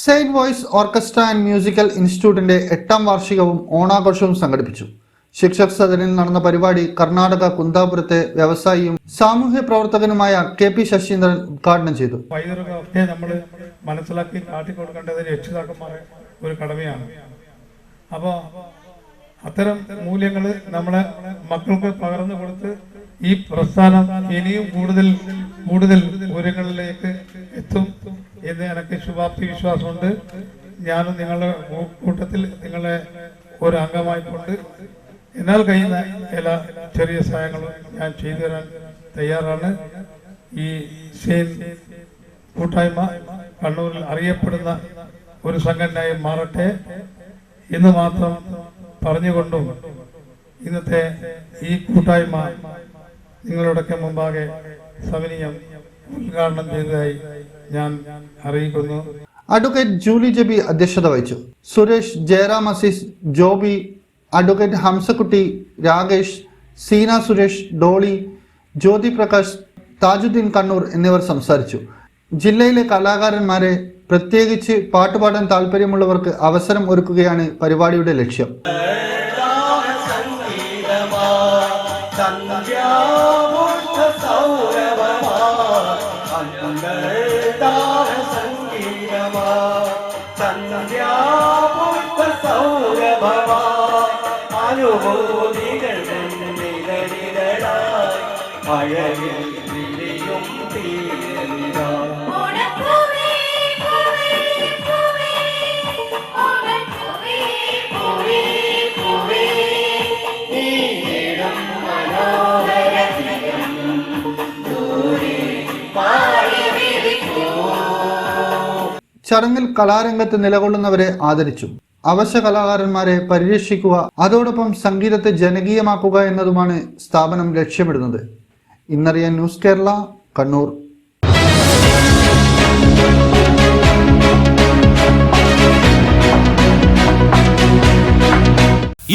Saint voice orchestra and musical ഇൻസ്റ്റിറ്റ്യൂട്ടിന്റെ എട്ടാം വാർഷികവും ഓണാഘോഷവും സംഘടിപ്പിച്ചു. ശിക്ഷക് സദനിൽ നടന്ന പരിപാടി കർണാടക കുന്താപുരത്തെ വ്യവസായിയും സാമൂഹ്യ പ്രവർത്തകനുമായ കെ പി ശശീന്ദ്രൻ ഉദ്ഘാടനം ചെയ്തു. പൈതൃകമൊക്കെ നമ്മൾ മനസ്സിലാക്കി കാട്ടിക്കൊടുക്കേണ്ടത് രക്ഷിതാക്കന്മാരെ ഒരു കടമയാണ്. അപ്പോൾ അത്തരം മൂല്യങ്ങൾ നമ്മളെ മക്കൾക്ക് പകർന്നു കൊടുത്ത് ഈ പ്രസ്ഥാനം ഇനിയും കൂടുതൽ കൂടുതൽ എന്ന് എനിക്ക് ശുഭാപ്തി വിശ്വാസമുണ്ട്. ഞാനും നിങ്ങളുടെ കൂട്ടത്തിൽ നിങ്ങളെ ഒരു അംഗമായിക്കൊണ്ട് എന്നാൽ കഴിയുന്ന എല്ലാ ചെറിയ സഹായങ്ങളും ഞാൻ ചെയ്തു തരാൻ തയ്യാറാണ്. ഈ സെയിൻ കൂട്ടായ്മ കണ്ണൂരിൽ അറിയപ്പെടുന്ന ഒരു സംഘടനയായി മാറട്ടെ എന്ന് മാത്രം പറഞ്ഞുകൊണ്ടും ഇന്നത്തെ ഈ കൂട്ടായ്മ നിങ്ങളുടെയൊക്കെ മുമ്പാകെ സവിനീയം ഉദ്ഘാടനം ചെയ്തതായി ഞാൻ അറിയിക്കുന്നു. അഡ്വക്കേറ്റ് ജൂലി ജബി അധ്യക്ഷത വഹിച്ചു. സുരേഷ് ജയറാം അസീസ് ജോബി അഡ്വക്കേറ്റ് ഹംസക്കുട്ടി രാകേഷ് സീന സുരേഷ് ഡോളി ജ്യോതി പ്രകാശ് താജുദ്ദീൻ കണ്ണൂർ എന്നിവർ സംസാരിച്ചു. ജില്ലയിലെ കലാകാരന്മാരെ പ്രത്യേകിച്ച് പാട്ടുപാടാൻ താല്പര്യമുള്ളവർക്ക് അവസരം ഒരുക്കുകയാണ് പരിപാടിയുടെ ലക്ഷ്യം. ചടങ്ങിൽ കലാരംഗത്ത് നിലകൊള്ളുന്നവരെ ആദരിച്ചു. അവശ്യ കലാകാരന്മാരെ പരിരക്ഷിക്കുക അതോടൊപ്പം സംഗീതത്തെ ജനകീയമാക്കുക എന്നതുമാണ് സ്ഥാപനം ലക്ഷ്യമിടുന്നത്. ഇന്നറിയാൻ news Kerala Kannur.